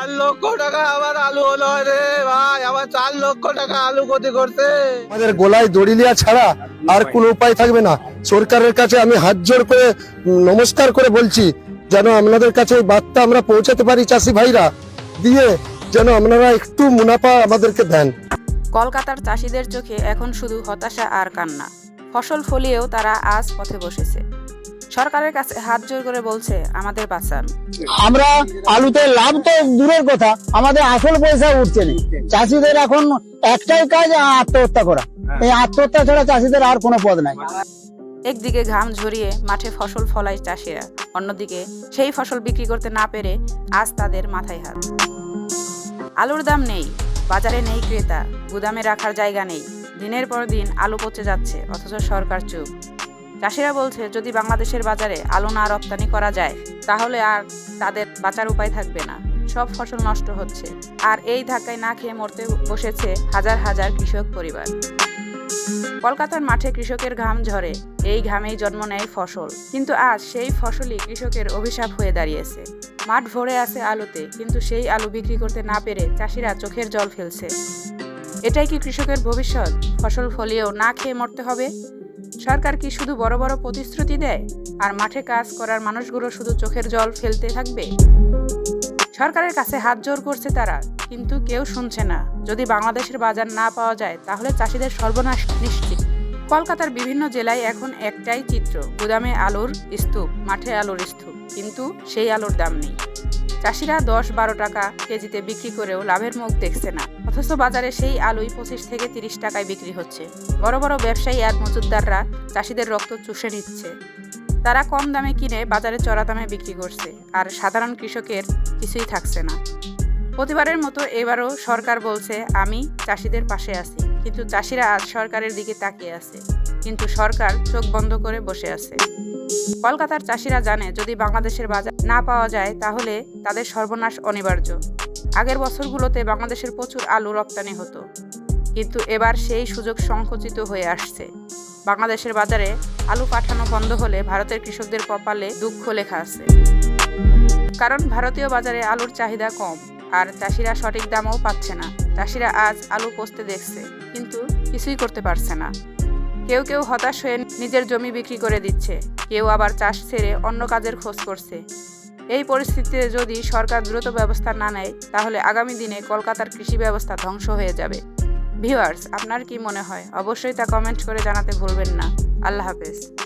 চার লক্ষ টাকা আমার আলু হলো রে ভাই আমার চার লক্ষ টাকা আলু ক্ষতি করছে। আমাদের গোলায় দড়ি লিয়া ছাড়া আর কোনো উপায় থাকবে না। সরকারের কাছে আমি হাত জোর করে নমস্কার করে বলছি যেন আপনাদের কাছে এই বার্তা আমরা পৌঁছাতে পারি চাষি ভাইরা দিয়ে যেন আপনারা একটু মুনাফা আমাদেরকে দেন। কলকাতার চাষিদের চোখে এখন শুধু হতাশা আর কান্না। ফসল ফলিয়েও তারা আজ পথে বসেছে। সরকারের কাছে হাত জোর করে বলছে আমাদের বাঁচান। আমরা আলুতে লাভ তো দূরের কথা আমাদের আসল পয়সা উঠছে না। চাষিদের এখন একটাই কাজ আত্মহত্যা করা। এই আত্মহত্যা ছাড়া চাষিদের আর কোনো পদ নাই। একদিকে ঘাম ঝরিয়ে মাঠে ফসল ফলায় চাষিরা অন্যদিকে সেই ফসল বিক্রি করতে না পেরে আজ তাদের মাথায় হাত। আলুর দাম নেই বাজারে নেই ক্রেতা গুদামে রাখার জায়গা নেই। দিনের পর দিন আলু পচে যাচ্ছে অথচ সরকার চুপ। চাষিরা বলছে, যদি বাংলাদেশের বাজারে আলু না রপ্তানি করা যায়, তাহলে আর তাদের বাঁচার উপায় থাকবে না। সব ফসল নষ্ট হচ্ছে। আর এই ধাক্কায় না খেয়ে মরতে বসেছে হাজার হাজার কৃষক পরিবার। কলকাতার মাঠে কৃষকের ঘাম ঝরে, এই ঘামেই জন্ম নেয় ফসল। কিন্তু আজ সেই ফসলই কৃষকের অভিশাপ হয়ে দাঁড়িয়েছে। মাঠ ভরে আছে আলুতে, কিন্তু সেই আলু বিক্রি করতে না পেরে চাষিরা চোখের জল ফেলছে। এটাই কি কৃষকের ভবিষ্যৎ? ফসল ফলিয়েও না খেয়ে মরতে হবে? সরকার কি শুধু বড় বড় প্রতিশ্রুতি দেয়? আর মাঠে কাজ করার মানুষগুলো শুধু চোখের জল ফেলতে থাকবে? সরকারের কাছে হাত জোর করছে তারা, কিন্তু কেউ শুনছে না। যদি বাংলাদেশের বাজার না পাওয়া যায়, তাহলে চাষিদের সর্বনাশ নিশ্চিত। কলকাতার বিভিন্ন জেলায় এখন একটাই চিত্র, গুদামে আলুর স্তূপ, মাঠে আলুর স্তূপ, কিন্তু সেই আলুর দাম নেই। চাষিরা দশ বারো টাকা কেজিতে বিক্রি করেও লাভের মুখ দেখছে না। অথচ বাজারে সেই আলুই পঁচিশ থেকে তিরিশ টাকায় বিক্রি হচ্ছে। বড় বড় ব্যবসায়ী আর মজুদদাররা চাষিদের রক্ত চুষে নিচ্ছে। তারা কম দামে কিনে বাজারে চড়া দামে বিক্রি করছে আর সাধারণ কৃষকের কিছুই থাকছে না। প্রতিবারের মতো এবারও সরকার বলছে, আমি চাষিদের পাশে আছি, কিন্তু চাষিরা আজ সরকারের দিকে তাকিয়ে আছে। কিন্তু সরকার চোখ বন্ধ করে বসে আছে। কলকাতার চাষিরা জানে, যদি বাংলাদেশের বাজার না পাওয়া যায়, তাহলে তাদের সর্বনাশ অনিবার্য। আগের বছরগুলোতে বাংলাদেশের প্রচুর আলু রপ্তানি হতো। কিন্তু এবার সেই সুযোগ সংকুচিত হয়ে আসছে। বাংলাদেশের বাজারে আলু পাঠানো বন্ধ হলে ভারতের কৃষকদের কপালে দুঃখ লেখা আছে। কারণ ভারতীয় বাজারে আলুর চাহিদা কম, আর চাষিরা সঠিক দামও পাচ্ছে না। চাষিরা আজ আলু পচতে দেখছে, কিন্তু কিছুই করতে পারছে না। কেউ কেউ হতাশ হয়ে নিজের জমি বিক্রি করে দিচ্ছে, কেউ আবার চাষ ছেড়ে অন্য কাজের খোঁজ করছে। এই পরিস্থিতিতে যদি সরকার দ্রুত ব্যবস্থা না নেয়, তাহলে আগামী দিনে কলকাতার কৃষি ব্যবস্থা ধ্বংস হয়ে যাবে। ভিউয়ার্স, আপনার কি মনে হয়? অবশ্যই তা কমেন্ট করে জানাতে ভুলবেন না। আল্লাহ হাফেজ।